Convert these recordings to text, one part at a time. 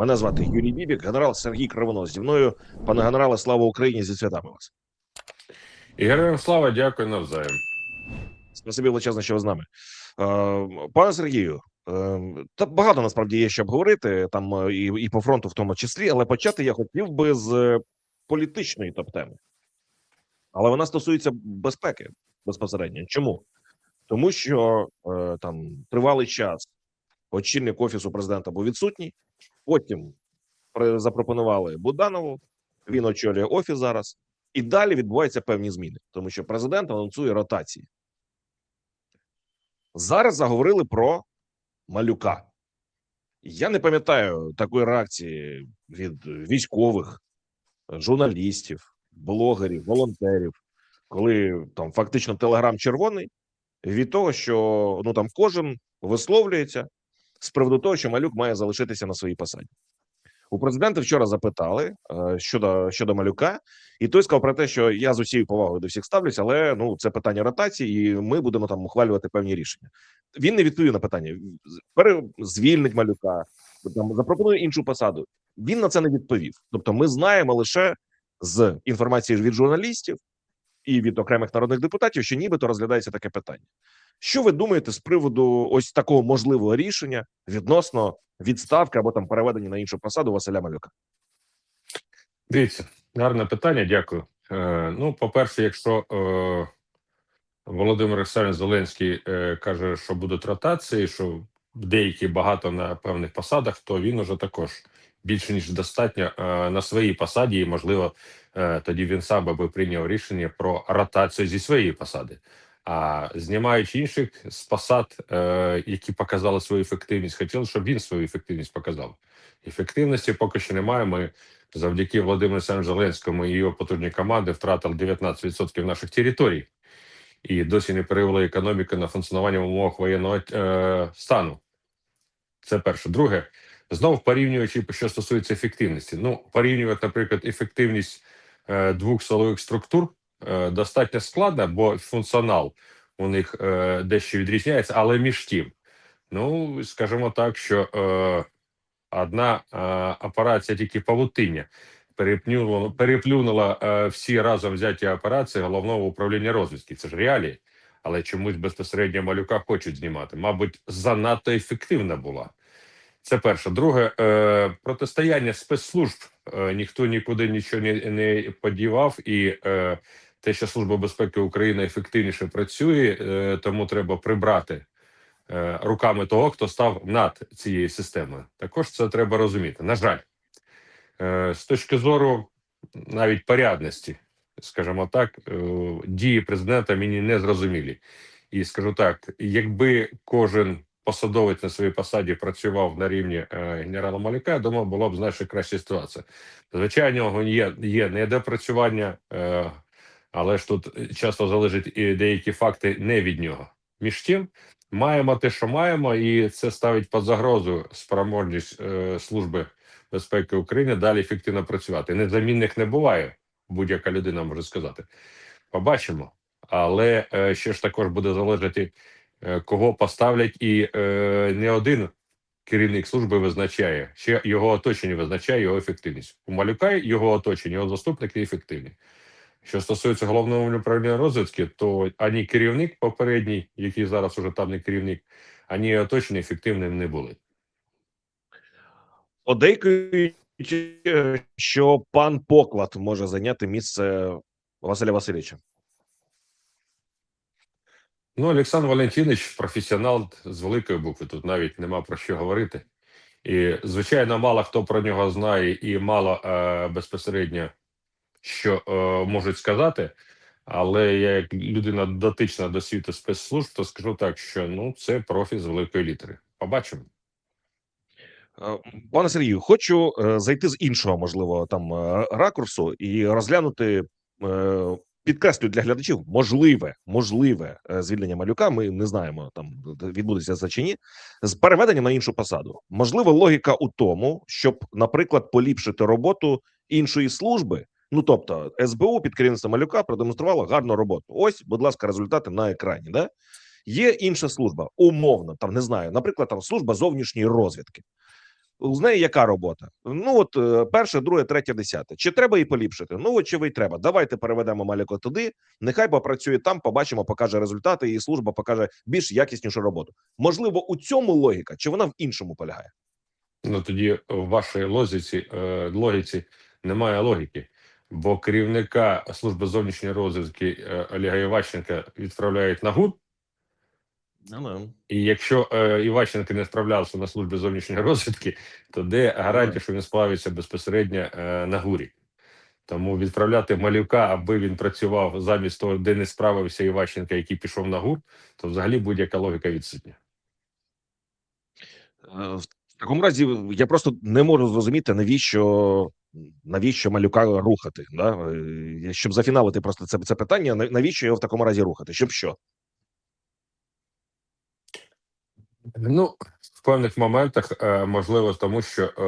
Мене звати Юрій Бібік, генерал Сергій Кривонос. Зі мною, пане генерале, слава Україні зі святами вас. І героям слава, дякую навзаєм. Спасибі величезне, що ви з нами. Е, Пане Сергію, е, та багато насправді є що обговорити там е, і, і по фронту, в тому числі, але почати я хотів би з політичної топ-теми. Але вона стосується безпеки безпосередньо. Чому? Тому що там тривалий час очільник офісу президента був відсутній. Потім запропонували Буданову. Він очолює офіс зараз, і далі відбуваються певні зміни, тому що президент анонсує ротації. Зараз заговорили про малюка. Я не пам'ятаю такої реакції від військових, журналістів, блогерів, волонтерів, коли там фактично телеграм червоний від того, що ну там кожен висловлюється з приводу того, що малюк має залишитися на своїй посаді. У президента вчора запитали е, щодо щодо малюка, і той сказав про те, що я з усією повагою до всіх ставлюся, але ну це питання ротації, і ми будемо там ухвалювати певні рішення. Він не відповів на питання. Звільнить малюка, там запропонує іншу посаду. Він на це не відповів. Тобто, ми знаємо лише з інформації від журналістів і від окремих народних депутатів, що нібито розглядається таке питання. Що ви думаєте з приводу ось такого можливого рішення відносно відставки або там переведення на іншу посаду Василя Малюка? Дивіться, гарне питання, дякую. Е, ну, по-перше, якщо е, Володимир Олександрович Зеленський е, каже, що будуть ротації, що деякі багато на певних посадах, то він уже також більше ніж достатньо е, на своїй посаді, і можливо, е, тоді він сам би прийняв рішення про ротацію зі своєї посади. А знімаючи інших з посад, е, які показали свою ефективність, хотіли, щоб він свою ефективність показав. Ефективності поки що немає. Ми завдяки Володимиру Зеленському і його потужній команді втратили 19% наших територій і досі не перевели економіку на функціонування в умовах воєнного е, стану. Це перше. Друге, знову порівнюючи, що стосується ефективності. Ну, порівнювати, наприклад, ефективність е, двох силових структур достатньо складно, бо функціонал у них е, дещо відрізняється, але між тим, ну скажімо так, що е, одна е, операція тільки павутиння переплюнула, переплюнула е, всі разом взяті операції головного управління розвідки. Це ж реалії, але чомусь безпосередньо малюка хочуть знімати. Мабуть, занадто ефективна була. Це перше. Друге, е, протистояння спецслужб е, ніхто нікуди нічого не, подівав, і е, те, що Служба безпеки України ефективніше працює, е, тому треба прибрати е, руками того, хто став над цією системою. Також це треба розуміти. На жаль, е, з точки зору навіть порядності, скажімо так, дії президента мені не зрозумілі. І скажу так: якби кожен посадовець на своїй посаді працював на рівні генерала Малюка, я думаю, була б значно краща ситуація. Звичайно, є, є недопрацювання, але ж тут часто залежать і деякі факти не від нього. Між тим, маємо те, що маємо, і це ставить під загрозу спроможність е, служби безпеки України далі ефективно працювати. Незамінних не буває, будь-яка людина може сказати. Побачимо. Але е, ще ж також буде залежати, е, кого поставлять, і е, не один керівник служби визначає, ще його оточення визначає його ефективність. У малюка його оточення, його заступники ефективні. Що стосується головного управління розвідки, то ані керівник попередній, який зараз уже там не керівник, ані оточення ефективним не були. Подейкують, е, що пан Поклад може зайняти місце Василя Васильовича. Ну, Олександр Валентинович професіонал з великої букви. Тут навіть нема про що говорити. І, звичайно, мало хто про нього знає, і мало е, безпосередньо що е, можуть сказати. Але я, як людина дотична до світу спецслужб, то скажу так, що ну це профі з великої літери. Побачимо. Е, Пане Сергію, хочу е, зайти з іншого, можливо, там е, ракурсу і розглянути. Підкреслю для глядачів можливе, можливе звільнення малюка. Ми не знаємо там відбудеться це чи ні. З переведенням на іншу посаду. Можливо, логіка у тому, щоб, наприклад, поліпшити роботу іншої служби. Ну тобто, СБУ під керівництвом малюка продемонструвала гарну роботу. Ось, будь ласка, результати на екрані. Да? Є інша служба, умовно, там не знаю, наприклад, там служба зовнішньої розвідки. з неї яка робота? Ну от е, перше, друге, третє, десяте. Чи треба її поліпшити? Ну очевидь, треба. Давайте переведемо Маліко туди. Нехай попрацює там, побачимо, покаже результати, і служба покаже більш якіснішу роботу. Можливо, у цьому логіка, чи вона в іншому полягає? Ну тоді в вашій логіці, е, логіці немає логіки, бо керівника служби зовнішньої розвідки е, Олега Іващенка відправляють на ГУР, Ну, і якщо е, Іващенко не справлявся на службі зовнішньої розвідки, то де гарантія, що він справиться безпосередньо е, на ГУРі? Тому відправляти малюка, аби він працював замість того, де не справився Іващенка, який пішов на ГУР, то взагалі будь-яка логіка відсутня. Е, В такому разі я просто не можу зрозуміти, навіщо навіщо малюка рухати. Да? Е, Щоб зафіналити просто це, це питання, навіщо його в такому разі рухати? Щоб що? Ну, в певних моментах е, можливо, тому що е,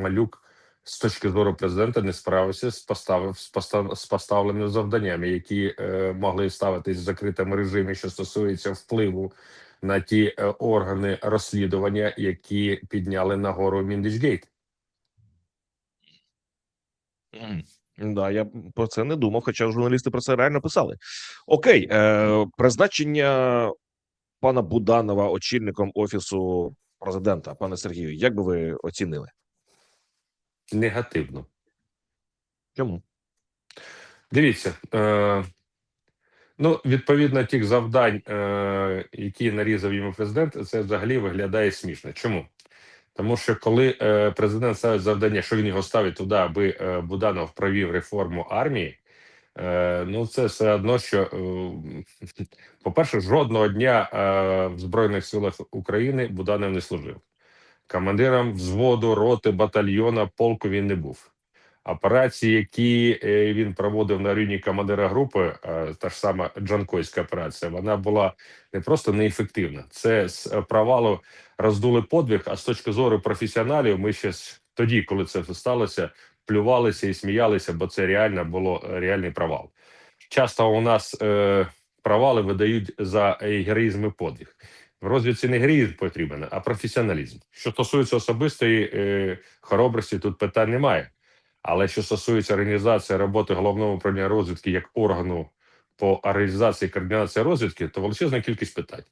малюк з точки зору президента не справився з поставив з постав з поставленими завданнями, які могли ставитись в закритому режимі, що стосується впливу на ті органи розслідування, які підняли нагору Міндичгейт. Да, я про це не думав, хоча журналісти про це реально писали. Окей, е, призначення пана Буданова очільником офісу президента, пане Сергію, як би ви оцінили? Негативно. Чому? Дивіться, е, ну відповідно тих завдань, е, які нарізав йому президент, це взагалі виглядає смішно. Чому? Тому що коли е, президент ставить завдання, що він його ставить туди, аби е, Буданов провів реформу армії. Е, ну, це все одно, що е, по-перше, жодного дня е, в Збройних силах України Буданов не служив. Командиром взводу, роти, батальйона, полку він не був. Операції, які е, він проводив на рівні командира групи, е, та ж сама Джанкойська операція, вона була не просто неефективна. Це з провалу роздули подвиг. А з точки зору професіоналів, ми ще тоді, коли це сталося, плювалися і сміялися, бо це реально було е, реальний провал. Часто у нас е, провали видають за героїзм і подвиг. В розвідці не героїзм потрібен, а професіоналізм. Що стосується особистої е, хоробрості, тут питань немає. Але що стосується організації роботи головного управління розвідки як органу по організації і координації розвідки, то величезна кількість питань.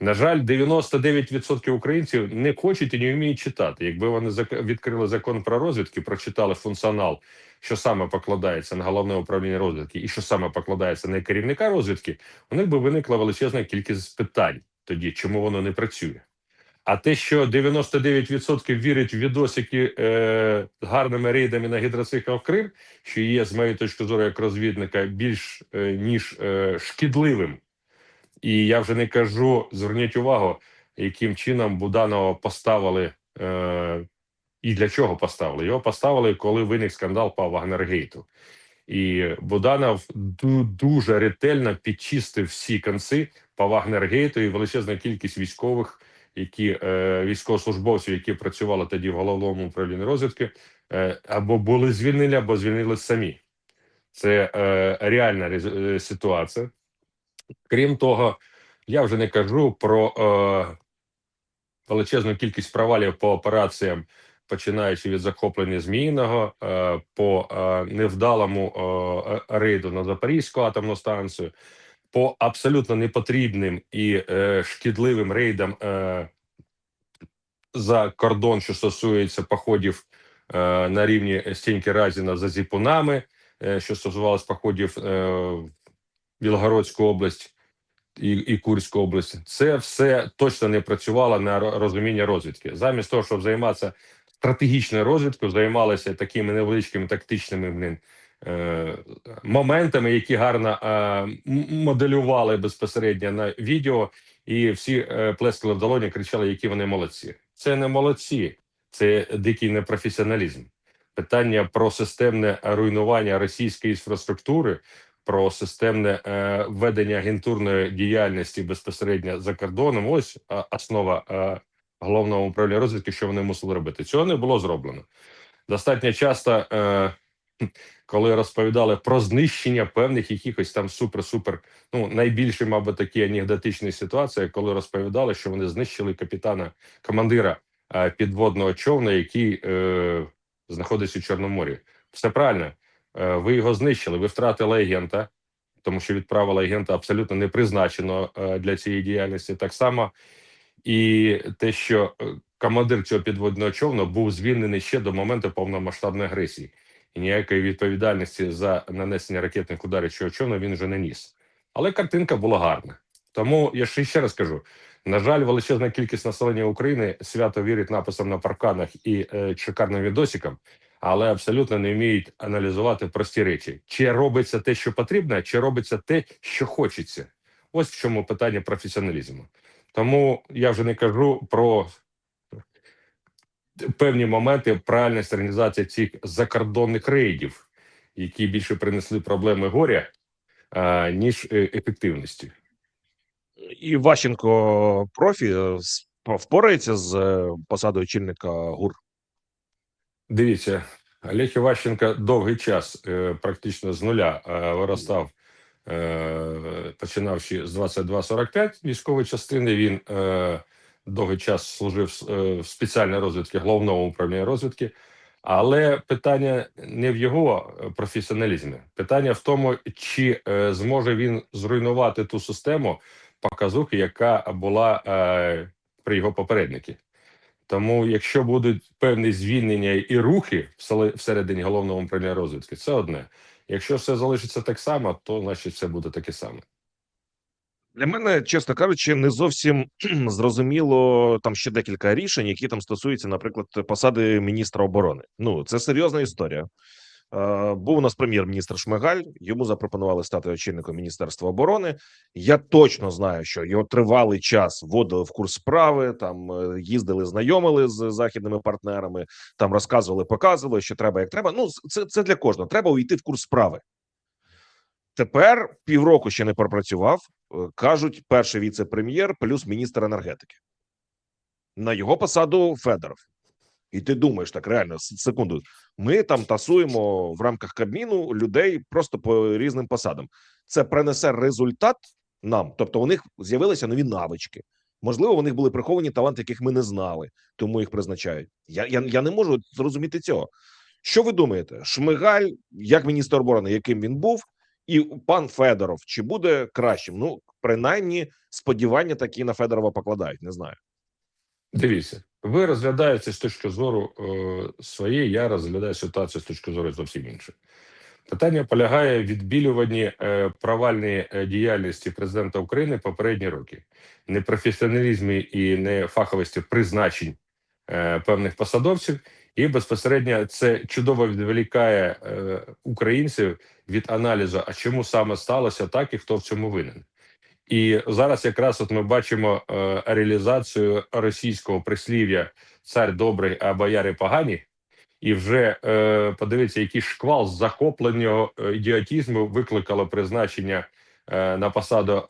На жаль, 99% українців не хочуть і не вміють читати. Якби вони відкрили закон про розвідки, прочитали функціонал, що саме покладається на головне управління розвідки, і що саме покладається на керівника розвідки, у них би виникла величезна кількість питань тоді, чому воно не працює. А те, що 99% вірять в відосики е, гарними рейдами на гідроцикл в Крим, що є, з моєї точки зору, як розвідника, більш е, ніж е, шкідливим. І я вже не кажу, зверніть увагу, яким чином Буданова поставили е, і для чого поставили. Його поставили, коли виник скандал по Вагнергейту. І Буданов дуже ретельно підчистив всі конці по Вагнергейту і величезна кількість військових, які е, військовослужбовців, які працювали тоді в головному управлінні розвідки, е, або були звільнені, або звільнили самі. Це е, реальна ситуація. Крім того, я вже не кажу про величезну кількість провалів по операціям, починаючи від захоплення Зміїного, е, по невдалому рейду на Запорізьку атомну станцію, по абсолютно непотрібним і е, шкідливим рейдам е, за кордон, що стосується походів е, на рівні стінки Разіна за зіпунами, е, що стосувалось походів е, Білгородську область і, і Курську область. Це все точно не працювало на розуміння розвідки. Замість того, щоб займатися стратегічною розвідкою, займалися такими невеличкими тактичними блін, е, моментами, які гарно е, моделювали безпосередньо на відео, і всі е, плескали в долоні, кричали, які вони молодці. Це не молодці, це дикий непрофесіоналізм. Питання про системне руйнування російської інфраструктури, про системне е, ведення агентурної діяльності безпосередньо за кордоном. Ось е, основа е, головного управління розвідки, що вони мусили робити. Цього не було зроблено. Достатньо часто, е, коли розповідали про знищення певних якихось там супер-супер, ну найбільше, мабуть, такі анекдотичні ситуації, коли розповідали, що вони знищили капітана командира е, підводного човна, який е, знаходиться у Чорному морі. Все правильно. Е, ви його знищили, ви втратили агента, тому що відправили агента абсолютно не призначено е, для цієї діяльності. Так само і те, що е, командир цього підводного човна був звільнений ще до моменту повномасштабної агресії, ніякої відповідальності за нанесення ракетних ударів цього човна він вже не ніс. Але картинка була гарна. Тому я ще ще раз кажу: на жаль, величезна кількість населення України свято вірить написам на парканах і е, шикарним відосикам, але абсолютно не вміють аналізувати прості речі: чи робиться те, що потрібно, чи робиться те, що хочеться. Ось в чому питання професіоналізму. Тому я вже не кажу про певні моменти правильності організації цих закордонних рейдів, які більше принесли проблеми горя, а, ніж е, ефективності. І Ващенко профі е, впорається з е, посадою очільника ГУР. Дивіться, Олег Іващенко довгий час практично з нуля виростав, починавши з 22-45 військової частини. Він довгий час служив е, в спеціальній розвідці головного управління розвідки. Але питання не в його е, професіоналізмі. Питання в тому, чи е, зможе він зруйнувати ту систему показухи, яка була при його попередникі. Тому, якщо будуть певні звільнення і рухи всередині головного управління розвідки, це одне. Якщо все залишиться так само, то значить все буде таке саме. Для мене, чесно кажучи, не зовсім зрозуміло там ще декілька рішень, які там стосуються, наприклад, посади міністра оборони. Ну це серйозна історія. Е, був у нас прем'єр-міністр Шмигаль. Йому запропонували стати очільником міністерства оборони. Я точно знаю, що його тривалий час вводили в курс справи. Там е, їздили, знайомили з західними партнерами, там розказували, показували, що треба, як треба. Ну це, це для кожного. Треба увійти в курс справи. Тепер півроку ще не пропрацював. е, Кажуть, перший віце-прем'єр плюс міністр енергетики. На його посаду Федоров. І ти думаєш так реально секунду. Ми там тасуємо в рамках Кабміну людей просто по різним посадам. Це принесе результат нам. Тобто, у них з'явилися нові навички. Можливо, у них були приховані таланти, яких ми не знали, тому їх призначають. Я, я, я не можу зрозуміти цього. Що ви думаєте? Шмигаль, як міністр оборони, яким він був, і пан Федоров, чи буде кращим? Ну, принаймні, сподівання такі на Федорова покладають. Не знаю. Дивіться, ви розглядаєте з точки зору е, своєї, я розглядаю ситуацію з точки зору зовсім іншої. Питання полягає в відбілюванні е, провальної е, діяльності президента України попередні роки, непрофесіоналізмі і нефаховості призначень е, певних посадовців, і безпосередньо це чудово відволікає е, українців від аналізу, а чому саме сталося так і хто в цьому винен. І зараз якраз от ми бачимо е, реалізацію російського прислів'я цар добрий, а бояри погані. І вже е, подивіться, який шквал захопленого е, ідіотізму викликало призначення е, на посаду е,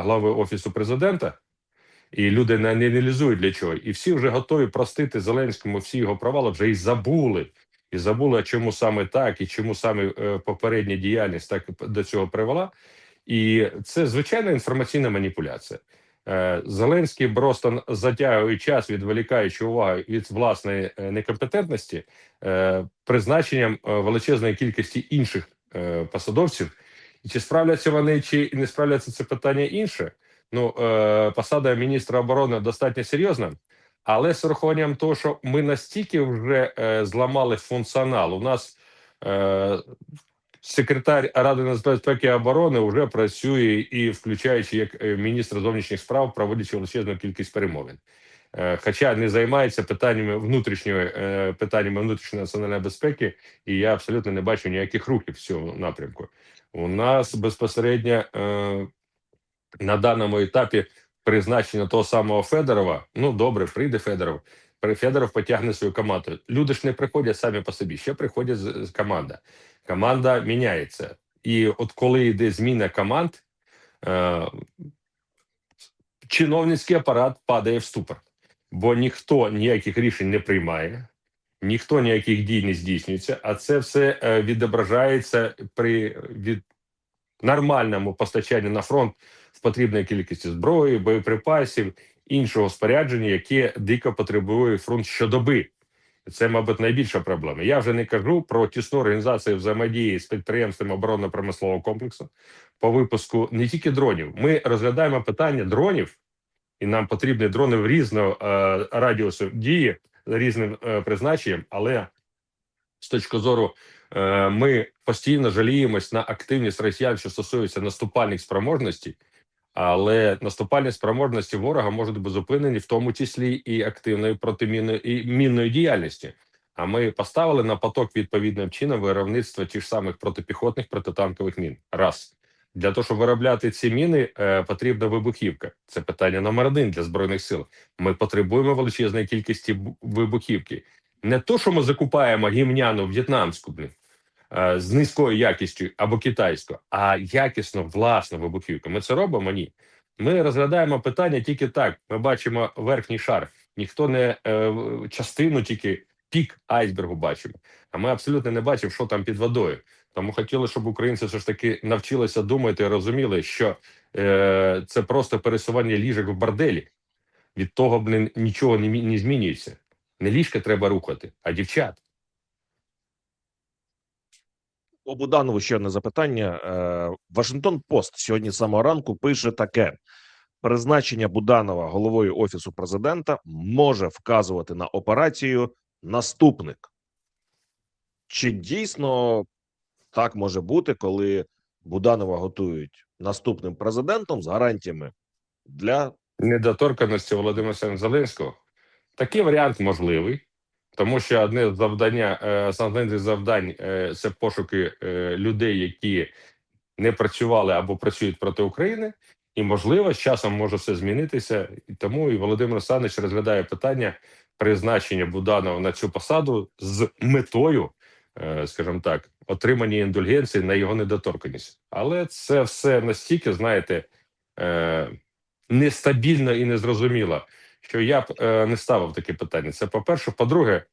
глави офісу президента. І люди не аналізують для чого. І всі вже готові простити Зеленському всі його провали, вже і забули. І забули, чому саме так, і чому саме е, попередня діяльність так до цього привела. І це звичайна інформаційна маніпуляція. Е, Зеленський просто затягує час, відволікаючи увагу від власної е, некомпетентності, призначенням величезної кількості інших посадовців. І чи справляться вони, чи не справляться це питання інше. Ну, е, посада міністра оборони достатньо серйозна, але з урахуванням того, що ми настільки вже е, зламали функціонал, у нас е, секретар Ради нацбезпеки і оборони вже працює і включаючи як міністр зовнішніх справ, проводячи величезну кількість перемовин. Хоча не займається питаннями внутрішньої питаннями внутрішньої національної безпеки, і я абсолютно не бачу ніяких рухів в цьому напрямку. У нас безпосередньо на даному етапі призначення того самого Федорова. Ну добре, прийде Федоров. Федоров потягне свою команду. Люди ж не приходять самі по собі, ще приходять з, команда. Команда міняється. І от коли йде зміна команд, е, чиновницький апарат падає в ступор, бо ніхто ніяких рішень не приймає, ніхто ніяких дій не здійснюється, а це все е, відображається при від нормальному постачанню на фронт в потрібної кількості зброї, боєприпасів іншого спорядження, яке дико потребує фронт щодоби. Це, мабуть, найбільша проблема. Я вже не кажу про тісну організацію взаємодії з підприємствами оборонно-промислового комплексу по випуску не тільки дронів. Ми розглядаємо питання дронів, і нам потрібні дрони в різного е, радіусу дії з різним е, призначенням, але з точки зору е, ми постійно жаліємось на активність росіян, що стосується наступальних спроможностей. Але наступальні спроможності ворога можуть бути зупинені в тому числі і активною протимінною і мінною діяльністю. А ми поставили на поток відповідним чином виробництва тих самих протипіхотних протитанкових мін. Раз для того, щоб виробляти ці міни, е, потрібна вибухівка. Це питання номер один для збройних сил. Ми потребуємо величезної кількості вибухівки. Не то, що ми закупаємо гімняну в'єтнамську блін, з низькою якістю або китайську, а якісно власну вибухівку. Ми це робимо? Ні. Ми розглядаємо питання тільки так. Ми бачимо верхній шар. Ніхто не е, частину, тільки пік айсбергу бачимо. А ми абсолютно не бачимо, що там під водою. Тому хотіли, щоб українці все ж таки навчилися думати і розуміли, що е, це просто пересування ліжок в борделі. Від того блин, нічого не, не змінюється. Не ліжка треба рухати, а дівчат. По Буданову ще одне запитання. Е, Вашингтон Пост сьогодні з самого ранку пише таке: призначення Буданова головою офісу президента може вказувати на операцію наступник. Чи дійсно так може бути, коли Буданова готують наступним президентом з гарантіями для недоторканості Володимира Зеленського. Такий варіант можливий, тому що одне завдання е, основних завдань е, це пошуки е, людей, які не працювали або працюють проти України, і можливо з часом може все змінитися. І тому і Володимир Олександрович розглядає питання призначення Буданова на цю посаду з метою, скажімо так, отримання індульгенції на його недоторканість. Але це все настільки, знаєте. Нестабільно і незрозуміло, що я б е, не ставив таке питання. Це по-перше. По-друге,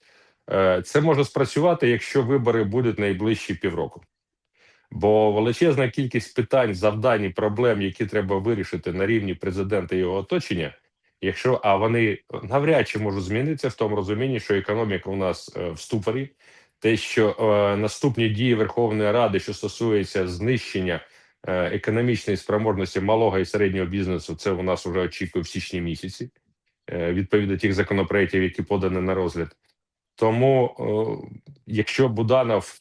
е, це може спрацювати, якщо вибори будуть найближчі півроку. Бо величезна кількість питань, завдань і проблем, які треба вирішити на рівні президента і його оточення, якщо а вони навряд чи можуть змінитися в тому розумінні, що економіка у нас е, в ступорі, те, що е, наступні дії Верховної Ради, що стосується знищення е, економічної спроможності малого і середнього бізнесу, це у нас вже очікує в січні місяці, відповідно тих законопроєктів, які подані на розгляд. Тому, е, якщо Буданов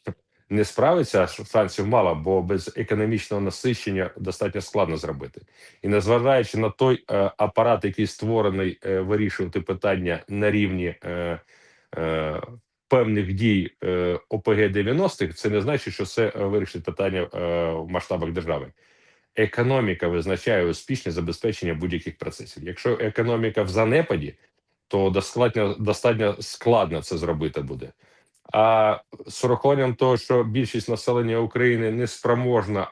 не справиться, шансів мало, бо без економічного насичення достатньо складно зробити. І незважаючи на той е, апарат, який створений е, вирішувати питання на рівні е, е, певних дій е, ОПГ 90-х, це не значить, що це е, вирішить питання е, в масштабах держави. Економіка визначає успішне забезпечення будь-яких процесів. Якщо економіка в занепаді, то достатньо достатньо складно це зробити буде. А з урахуванням того, що більшість населення України не спроможна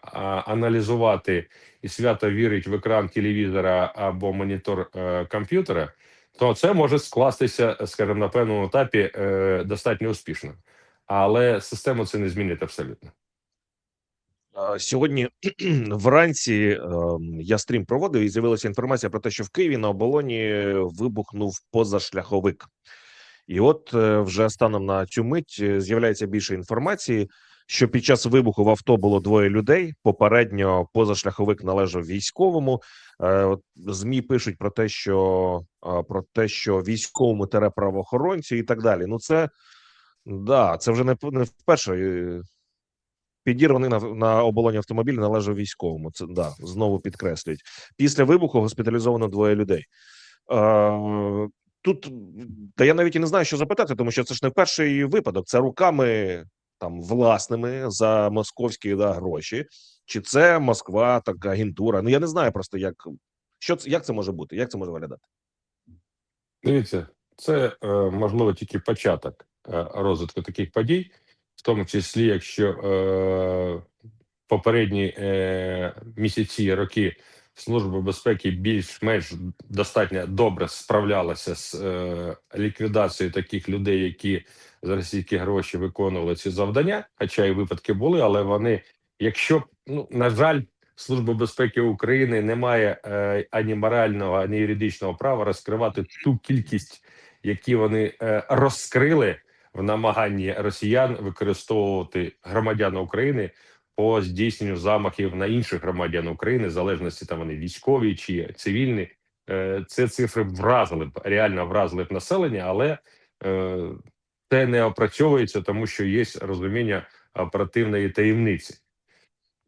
аналізувати і свято вірить в екран телевізора або монітор е, комп'ютера, то це може скластися, скажімо, на певному етапі е, достатньо успішно. Але систему це не змінить абсолютно. Сьогодні вранці е, я стрім проводив і з'явилася інформація про те, що в Києві на оболоні вибухнув позашляховик. І от е, вже станом на цю мить е, з'являється більше інформації, що під час вибуху в авто було двоє людей. Попередньо позашляховик належав військовому. Е, Змі пишуть про те, що про те, що військовому тере правоохоронці і так далі. Ну, це да, це вже не вперше. Підірваний на, на оболоні автомобіль належав військовому. Це да, знову підкреслюють. Після вибуху госпіталізовано двоє людей. Е, тут та я навіть і не знаю, що запитати, тому що це ж не перший випадок. Це руками там власними за московські да, гроші, чи це Москва, так агентура. Ну я не знаю просто, як що це як це може бути, як це може виглядати. Дивіться, це е, можливо тільки початок е, розвитку таких подій, в тому числі, якщо е, попередні е, місяці роки Служба безпеки більш-менш достатньо добре справлялася з е, ліквідацією таких людей, які за російські гроші виконували ці завдання. Хоча і випадки були, але вони, якщо ну на жаль, Служба безпеки України не має е, ані морального, ані юридичного права розкривати ту кількість, які вони е, розкрили в намаганні росіян використовувати громадян України по здійсненню замахів на інших громадян України, в залежності там вони військові чи цивільні. Е, Це цифри вразили б реально вразили б населення, але це не опрацьовується, тому що є розуміння оперативної таємниці.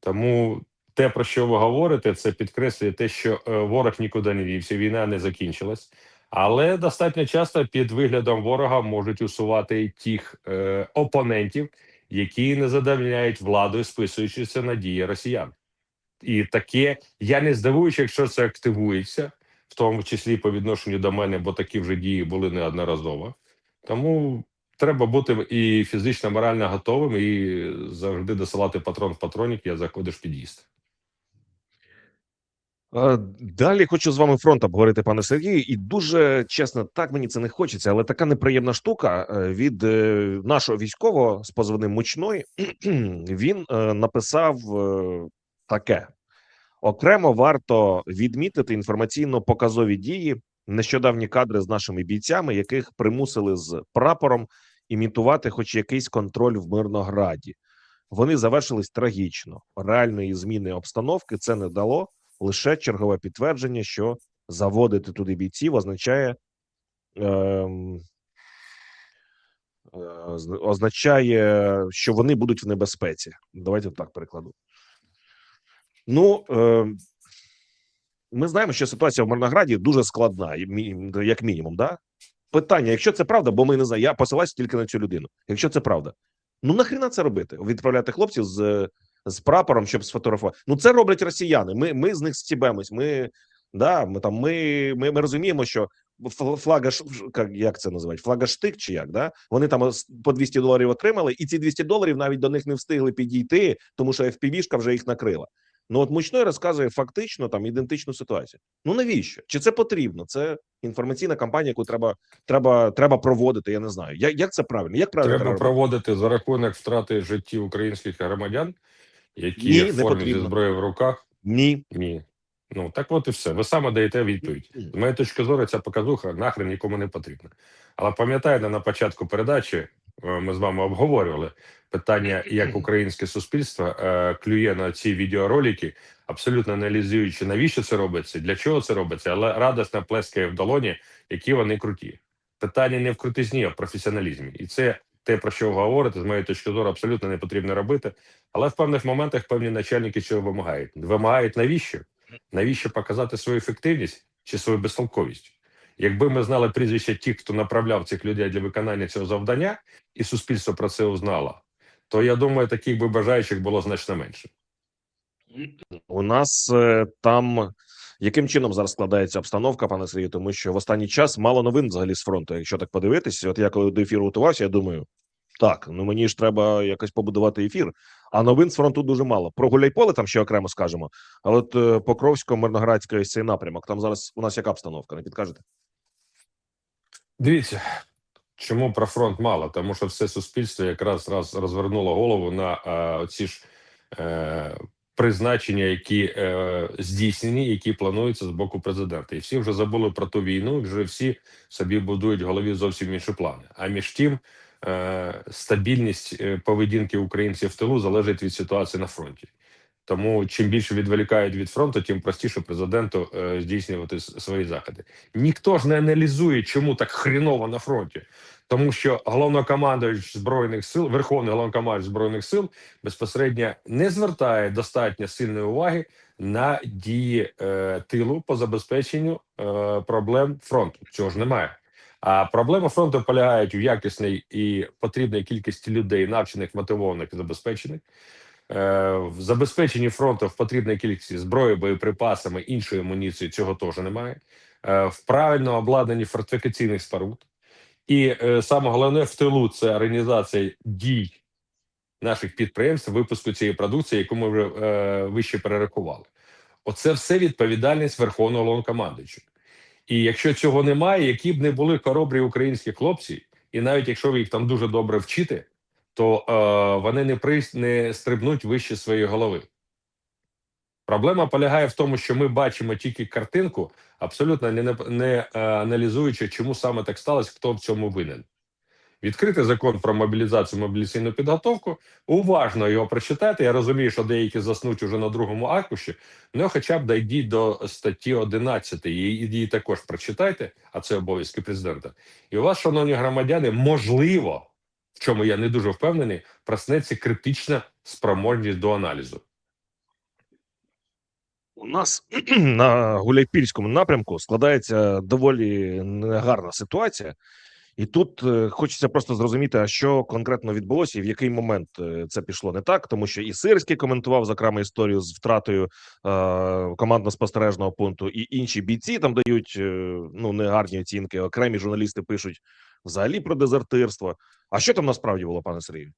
Тому те, про що ви говорите, це підкреслює те, що е, ворог нікуди не дівся, війна не закінчилась. Але достатньо часто під виглядом ворога можуть усувати тих е, опонентів, які не задовольняють владу, списуючися на дії росіян. І таке я не здивуюся, якщо це активується, в тому числі по відношенню до мене, бо такі вже дії були неодноразово. Тому треба бути і фізично, морально готовим, і завжди досилати патрон в патронік, я заходиш під'їзд. Далі хочу з вами фронт обговорити, пане Сергію, і дуже чесно, так мені це не хочеться, але така неприємна штука е, від е, нашого військового з позивним мучной. Він е, написав таке: окремо варто відмітити інформаційно-показові дії, нещодавні кадри з нашими бійцями, яких примусили з прапором імітувати хоч якийсь контроль в Мирнограді. Вони завершились трагічно. Реальної зміни обстановки це не дало лише чергове підтвердження, що заводити туди бійців означає ем, е, означає, що вони будуть в небезпеці. Давайте так перекладу. Ну, е, ми знаємо, що ситуація в Мирнограді дуже складна, як мінімум. Да? Питання: якщо це правда, бо ми не знаємо, я посилаюся тільки на цю людину. Якщо це правда, ну нахріна це робити? Відправляти хлопців з з прапором, щоб сфотографувати. Ну це роблять росіяни. Ми, ми з них стібемось. Ми, да, ми там ми, ми, ми розуміємо, що фл- флагаш, як, це називають? Флагаштик чи як? Да? Вони там по 200 доларів отримали, і ці 200 доларів навіть до них не встигли підійти, тому що FPV-шка вже їх накрила. Ну от мучной розказує фактично там ідентичну ситуацію. Ну навіщо? Чи це потрібно? Це інформаційна кампанія, яку треба треба, треба проводити. Я не знаю. Як, як це правильно? Як правильно Треба робити? проводити за рахунок втрати життів українських громадян, які Ні, в не формі зі потрібно. зброєю в руках. Ні. Ні. Ну так от і все. Ви саме даєте відповідь. З моєї точки зору, ця показуха нахрен нікому не потрібна. Але пам'ятаєте, на початку передачі е, ми з вами обговорювали питання, як українське суспільство е, клює на ці відеоролики, абсолютно аналізуючи, навіщо це робиться, для чого це робиться, але радісно плескає в долоні, які вони круті. Питання не в крутизні, а в професіоналізмі. І це те, про що ви говорите, з моєї точки зору, абсолютно не потрібно робити. Але в певних моментах певні начальники цього вимагають. Вимагають навіщо? Навіщо показати свою ефективність чи свою безтолковість? Якби ми знали прізвища тих, хто направляв цих людей для виконання цього завдання, і суспільство про це узнало, то я думаю, таких би бажаючих було значно менше. У нас е, там яким чином зараз складається обстановка, пане Сергію, тому що в останній час мало новин взагалі з фронту. Якщо так подивитись, от я коли до ефіру готувався, я думаю, так, ну мені ж треба якось побудувати ефір. А новин з фронту дуже мало. Про Гуляйполе там ще окремо скажемо. Але от е, Покровсько, Мирноградська ось цей напрямок. Там зараз у нас яка обстановка? Не підкажете? Дивіться, чому про фронт мало? Тому що все суспільство якраз раз розвернуло голову на е, оці ж е, призначення, які е, здійснені, які плануються з боку президента. І всі вже забули про ту війну, вже всі собі будують в голові зовсім інші плани. А між тим, е, стабільність е, поведінки українців в тилу залежить від ситуації на фронті. Тому чим більше відволікають від фронту, тим простіше президенту е, здійснювати свої заходи. Ніхто ж не аналізує, чому так хріново на фронті, тому що головнокомандуючий збройних сил, верховний головнокомандуючий збройних сил безпосередньо не звертає достатньо сильної уваги на дії е, тилу по забезпеченню е, проблем фронту. Цього ж немає. А проблеми фронту полягають в якісній і потрібній кількості людей, навчених, мотивованих і забезпечених. Е, в забезпеченні фронту в потрібній кількості зброї, боєприпасами, іншої амуніції цього теж немає. Е, в правильно обладнанні фортифікаційних споруд. І е, саме головне в тилу це організація дій наших підприємств, випуску цієї продукції, яку ми вже е, вище перерахували. Оце все відповідальність Верховного Головнокомандуючого. І якщо цього немає, які б не були хоробрі українські хлопці, і навіть якщо ви їх там дуже добре вчите, то е, вони не при не стрибнуть вище своєї голови. Проблема полягає в тому, що ми бачимо тільки картинку, абсолютно не, не е, аналізуючи, чому саме так сталося, хто в цьому винен. Відкрити закон про мобілізацію мобілізаційну підготовку, уважно його прочитати. Я розумію, що деякі заснуть уже на другому аркуші, ну хоча б дійдіть до статті 11, її, її також прочитайте, а це обов'язки президента. І у вас, шановні громадяни, можливо, в чому я не дуже впевнений, проснеться критична спроможність до аналізу. У нас на Гуляйпільському напрямку складається доволі негарна ситуація, і тут е, хочеться просто зрозуміти, а що конкретно відбулося, і в який момент е, це пішло не так, тому що і Сирський коментував зокрема історію з втратою е, командно-спостережного пункту, і інші бійці там дають е, ну негарні оцінки. Окремі журналісти пишуть взагалі про дезертирство. А що там насправді було, пане Сергію?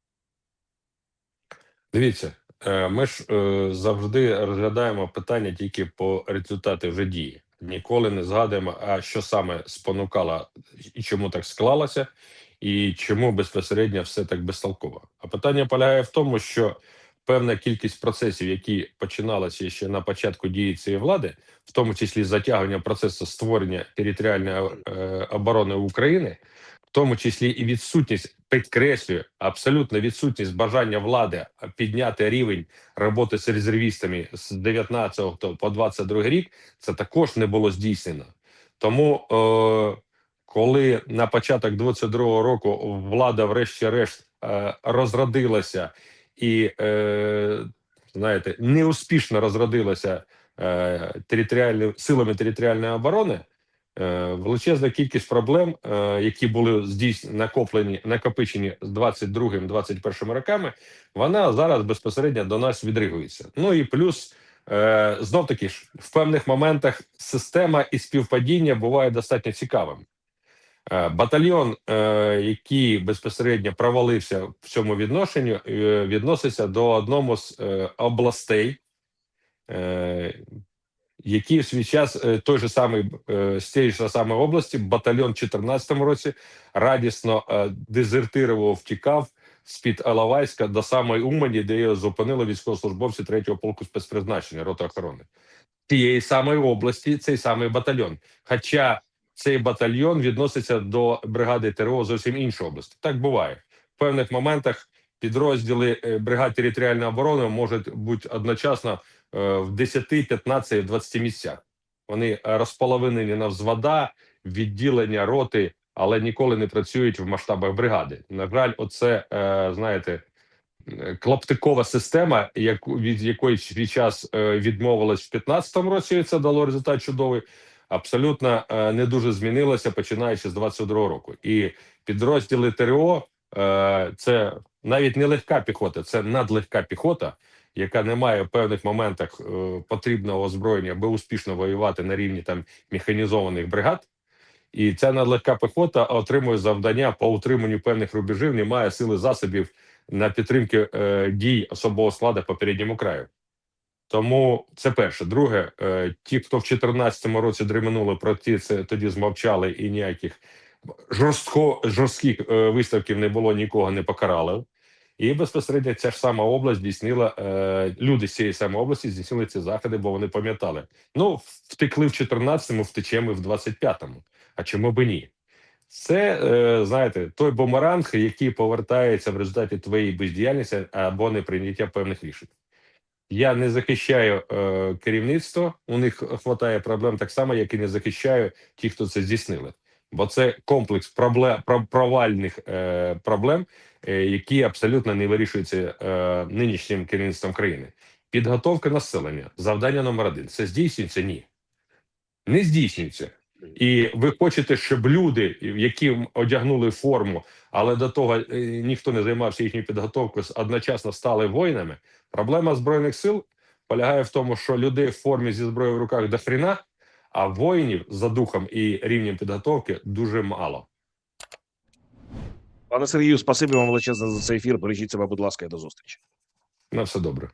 Дивіться, ми ж е, завжди розглядаємо питання тільки по результати вже дії. Ніколи не згадуємо, а що саме спонукало і чому так склалося, і чому безпосередньо все так безтолково. А питання полягає в тому, що певна кількість процесів, які починалися ще на початку дії цієї влади, в тому числі затягування процесу створення територіальної е, оборони України, в тому числі і відсутність підкреслюю абсолютно відсутність бажання влади підняти рівень роботи з резервістами з 19 по 22 рік. Це також не було здійснено. Тому, е, коли на початок 22 року влада, врешті-решт, е, розродилася і е, знаєте, неуспішно розродилася е, територіальними силами територіальної оборони. Е, Величезна кількість проблем, е, які були здійснені накоплені, накопичені з 22-21 роками, вона зараз безпосередньо до нас відригується. Ну і плюс е, знов таки ж в певних моментах система і співпадіння буває достатньо цікавим. Батальйон, який безпосередньо провалився в цьому відношенню, е, відноситься до одному з областей, які в свій час е, той же самий е, з тієї ж самої області, батальйон в 2014 році радісно е, дезертирував, втікав з-під Алавайська до самої Умані, де його зупинили військовослужбовці 3-го полку спецпризначення роти охорони тієї самої області, цей самий батальйон. Хоча цей батальйон відноситься до бригади ТРО зовсім іншої області. Так буває в певних моментах. Підрозділи бригад територіальної оборони можуть бути одночасно в 10, 15, 20 місцях. Вони е, розполовинені на взвода, відділення роти, але ніколи не працюють в масштабах бригади. На жаль, оце е, знаєте. е, Клаптикова система, від якої свій час е, відмовилась в 15-му році, і це дало результат чудовий. Абсолютно е, не дуже змінилося починаючи з 22-го року. І підрозділи ТРО е, це навіть не легка піхота, це надлегка піхота, яка не має в певних моментах е, потрібного озброєння, аби успішно воювати на рівні там механізованих бригад. І ця надлегка піхота отримує завдання по утриманню певних рубежів, не має сили засобів на підтримки е, дій особового складу по передньому краю. Тому це перше. Друге, е, ті, хто в 2014 році дременули про ті, це тоді змовчали і ніяких жорстко жорстких е, виставків не було, нікого не покарали. І безпосередньо ця ж сама область здійснила е, люди з цієї самої області здійснили ці заходи, бо вони пам'ятали. Ну, втекли в 14-му, втечемо і в 25-му. А чому би ні? Це е, знаєте, той бумеранг, який повертається в результаті твоєї бездіяльності або неприйняття певних рішень. Я не захищаю е, керівництво. У них хватає проблем так само, як і не захищаю ті, хто це здійснили. Бо це комплекс провальних е, проблем, е, які абсолютно не вирішуються е, нинішнім керівництвом країни. Підготовка населення, завдання номер один. Це здійснюється? Ні, не здійснюється. І ви хочете, щоб люди, які одягнули форму, але до того ніхто не займався їхньою підготовкою, одночасно стали воїнами. Проблема збройних сил полягає в тому, що людей в формі зі зброєю в руках до хріна, а воїнів за духом і рівнем підготовки дуже мало. Пане Сергію, спасибі вам величезне за цей ефір. Бережіть себе, будь ласка, і до зустрічі. На все добре.